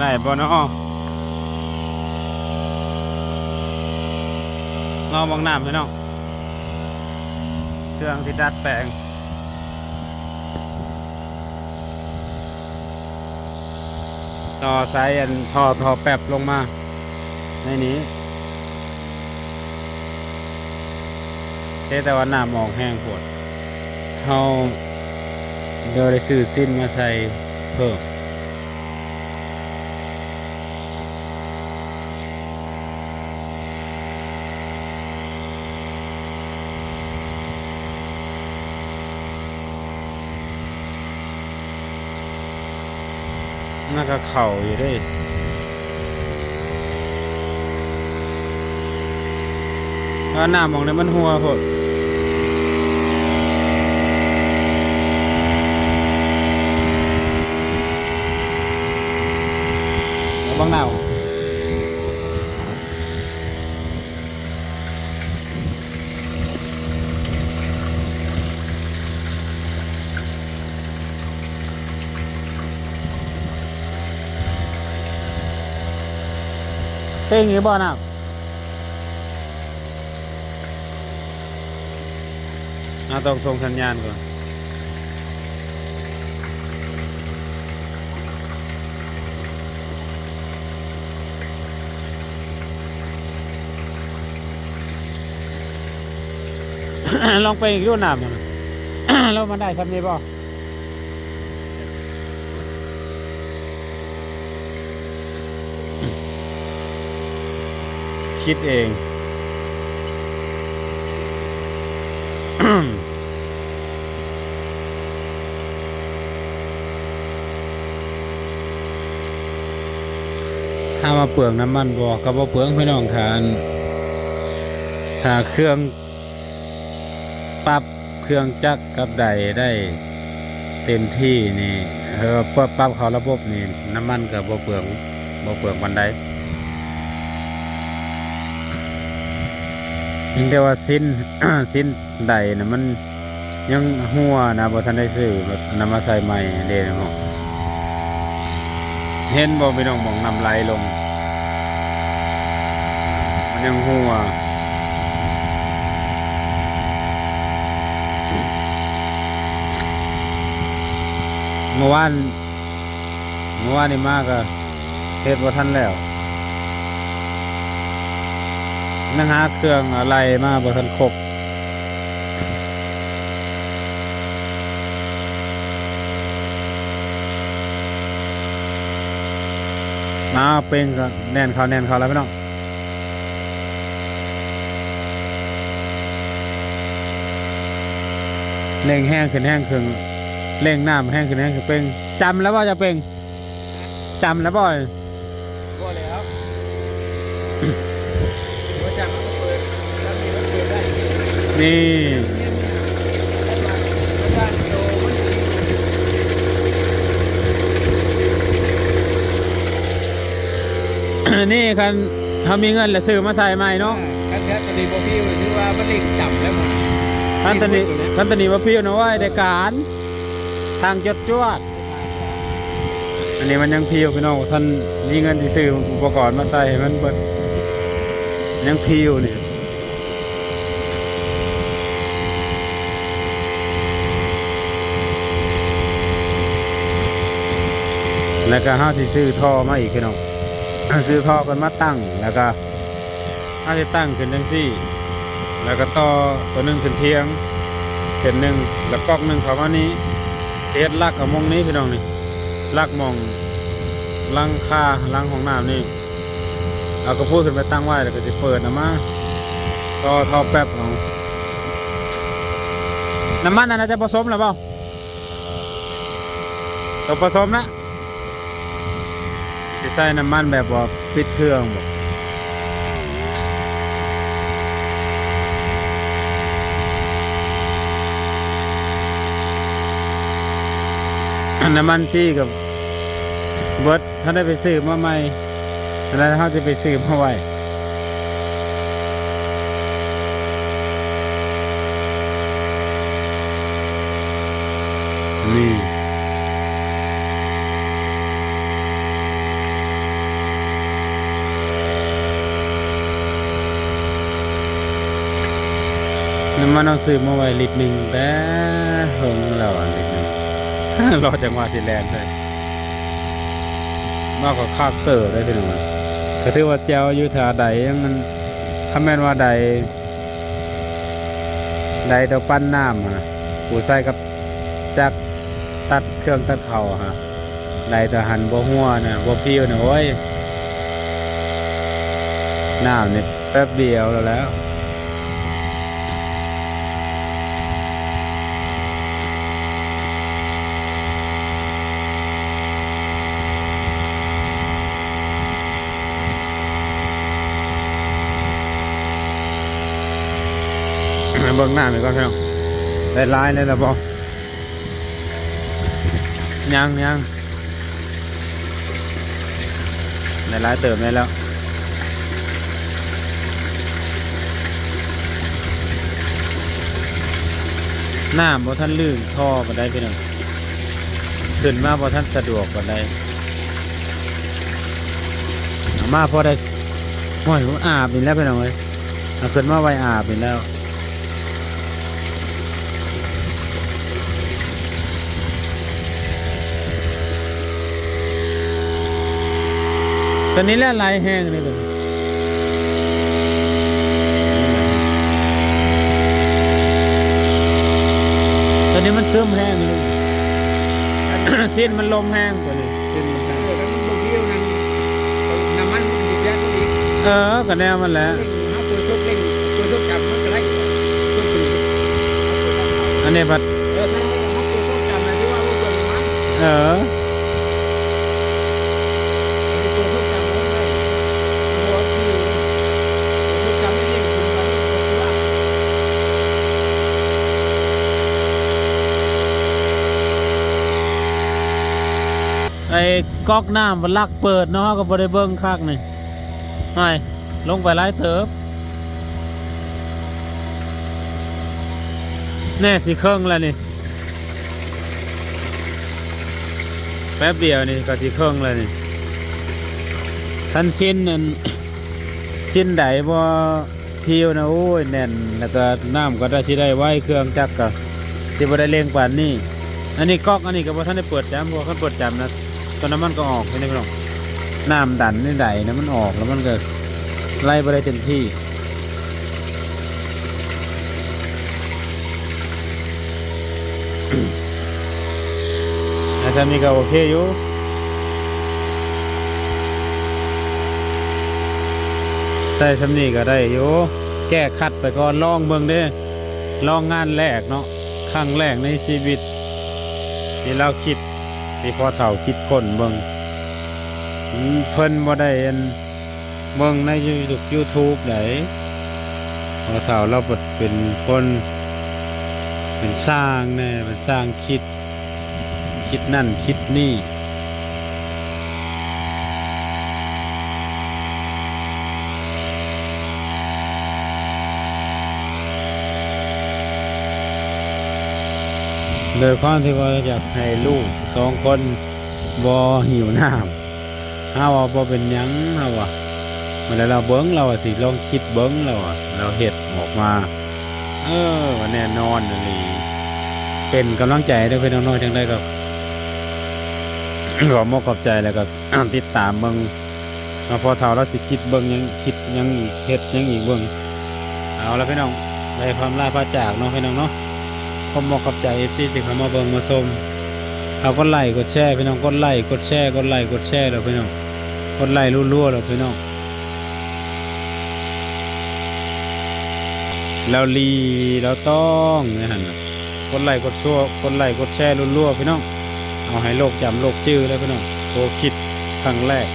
ได้บ่เนาะลองบางน้ำพี่น้องเครื่องที่ดัดแปลงต่อสายอันท่อท่อแปบลงมา ในนี้เทแต่ว่าน้ำมองแห้งปวดเขาเดี๋ยวได้ซื้อสิ้นมาใส่เพิ่ม น่าจะเข่าอยู่ด้แล้วหน้ามองเลยมันหัวพดบ้างหน้า เต้งอยู่บ่อน้ำเอาต้องส่งสัญญาณก่อนลองไปอีกรูน้ำหน่อยแล้วมันได้ทำนี้บ่ คิดเอง ถ้ามาเปลืองน้ำมันบอกก็บ่เปลืองพี่น้องทานถ้าเครื่องปรับเครื่องจักรกับใดได้เต็มที่นี่เออปรับปรับเขาระบบนี่น้ำมันกับบ่เปลืองบ่เปลืองบันไดเพี ยังแต่ว่าสิ้นสิ้นใดนะมันยังหัวนะบ่ทันได้ซื้อแบบนำมาใส่ใหม่เด้นะฮะเห็นบ่พี่น้องมองนำไหลลง มันยังหัวเมื่อวานเมื่อวานนี่มากอะเทศว่าท่านแล้ว นั่งหาเครื่องอะไรมาบ่ทันครบมาเป็นแน่นเขาแน่นเขาแล้วพี่น้องเล่งแห้งขึ้นแห้งขึ้นเร่งน้ำแห้งขึ้นแห้งขึ้นเป็นจำแล้วว่าจะเป็นจำแล้วบ่อยบ่แล้ว บ่จังมันเปิดแล้วมีรถเปิดได้นี่ บ้านโตมันนี่คันเขามีเงินแล้วซื้อมาใส่ใหม่เนาะคันแท้ตัวนี้บ่พี่ถือว่ามันเล็งจับแล้วมันคันตอนนี้คันตอนนี้ว่าพี่นะว่าได้การทางจดจวด อันนี้มันยังพิวพี่น้องท่านมีเงินที่ซื้ออุปกรณ์มาใส่ให้มันเบิด ยังพิวนี่ยแล้วก็ห้าที่ซื้อท่อมาอีกพี่น้องซื้อท่อกันมาตั้งแล้วก็ห้าที่ตั้งขึ้นจังซี่ แล้วก็ต่อตัวหนึ่งขึ้นเทียงเห็นหนึ่งแล้วกอกหนึ่งเขามานี้เช็ดลักกับมองนี้พี่น้องนี่ลักมองลังคาลังของน้ำนี่ เอากระพูดขึ้นไปตั้งไว้แล้วก็จะเปิดนะมาต่อท่อแป๊บของน้ำมันน่ะจะผสมหรือเปล่าต้องผสมนะจะใส่น้ำมันแบบว่าปิดเครื่องบ่น้ำมันซี่กับเบิร์ดถ้าได้ไปซื้อมาใหม่ แล้วเขาจะไปซื้อมาไว้นี่น้ำมันเอาซื้อมาไว้ลิตรหนึ่งแต่หึงเราอลิตรหนึ่งรอจังหวะสิแลนด์เลยมากกว่าคาเตอร์ได้พี่นึ่ง ก็ถือว่าแจวอยู่แถวใดยังมันถ้าแม่นว่าใดใดเตาปั้นน้ำฮะปูใส่กับจักตัดเครื่องตัดเข่าฮะใดเตาหันบ่หัวนะบ่พิวนะโอ้ยน้ำนี่แป๊บเดียวแล้วแล้ว เบิ่งหน้าหน่อยก่อนพี่น้องได้ลายเลยละบอยังยังได้ลายเติมได้แล้วหน้าบ่ท่านลื่นท่อก็ได้พี่น้องขึ้นมาบ่ท่านสะดวกก็ได้เอามาพอได้ห้อยผมอาบอีกแล้วพี่น้องเลยขึ้นมาไว้อาบอีกแล้ว ตอนนี้แหละลายแห้งเลยตัวนี้ตอนนี้มันเสื่อมแห้งเลยสิ้นมันลมแห้งตัวนี้สิ้นมันแห้งเออแล้วมันบ่พิวนั่นน้ำมันมันดิบยัดอีกเออก็แนวมันแหละเร่งหาตัวชกเร่งตัวชกจับมันก็ได้ชกถึง อันนี้พัด เออถ้าเราหาตัวชกจับนะที่ว่าว่าตัวน้ำมัน เออ ตัวชกจับมันได้ตัวที่ตัวชกจับไม่เร่งคุมกันตัวว่า ไอ้ก๊อกน้ำมันลักเปิดเนาะก็บ่ได้เบิ่งคักนี่ไม่ลงไปไล่เติบแน่สิเครื่องแล้วนี่แป๊บเดียวนี่ก็สิเครื่องแล้วนี่ท่านชิ้นนั่นชิ้นใดบ่พิวนะโอ้ยแน่นแล้วก็น้ำก็ได้สิได้ไว้เครื่องจักรก็สิบ่ได้เร่งปานนี้อันนี้ก๊อกอันนี้ก็บ่ทันได้เปิดจำบ่คันเปิดจำนะ ตอนนั้นมันก็ออกไปนี่พี่น้องน้ำดันนี่ใดนะมันออกแล้วมันก็ไล่ไปได้เต็มที่อาจารย์นี่ก็โอเคอยู่ใส่สำนีก็ได้อยู่แก้คัดไปก่อนลองเบิ่งเด้ลองงานแรกเนาะครั้งแรกในชีวิตที่เราคิด ที่พอเฒ่าคิดคนเบิ่งเพิ่นบ่ได้อันเบิ่งในยูทูบยูทูบไหนพอเฒ่าเราบดเป็นคนเป็นสร้างแน่เป็นสร้างคิด คิดนั่นคิดนี่ โดยความที่ว่าอยากให้ลูกสองคนบอหิวน้ำถ้าว่าบอเป็นยังถ้าว่าเมื่อเราเบิ้งเราอะสิลองคิดเบิ้งเราอะเราเห็ดออกมา เออว่าแน่นอนอนนี้เป็นกำลังใจได้เพื่อนน้องๆจังได้กับขอมอบขอบใจแล้วก็ติดตามเบิ้งมาพอเท่าเราสิคิดเบิ้งยังคิดยังอีกเฮ็ดยังอีกเบิ้งเอาและพี่น้องได้ความลาพระจากเนาะพี่น้องเนาะ ผมบอกกับใจที่ที่เขามาเบิ่งมาชมเอากดไลค์กดแชร์พี่น้องกดไลค์กดแชร์กดไลค์กดแชร์แล้วพี่น้องกดไลค์รัวๆแล้วพี่น้องแล้วลีแล้วต้องนี่หันน่ะกดไลค์กดชั่วกดไลค์กดแชร์รัวๆพี่น้องเอาให้โลกจำโลกจื้อเลยพี่น้องโตคิดครั้งแรก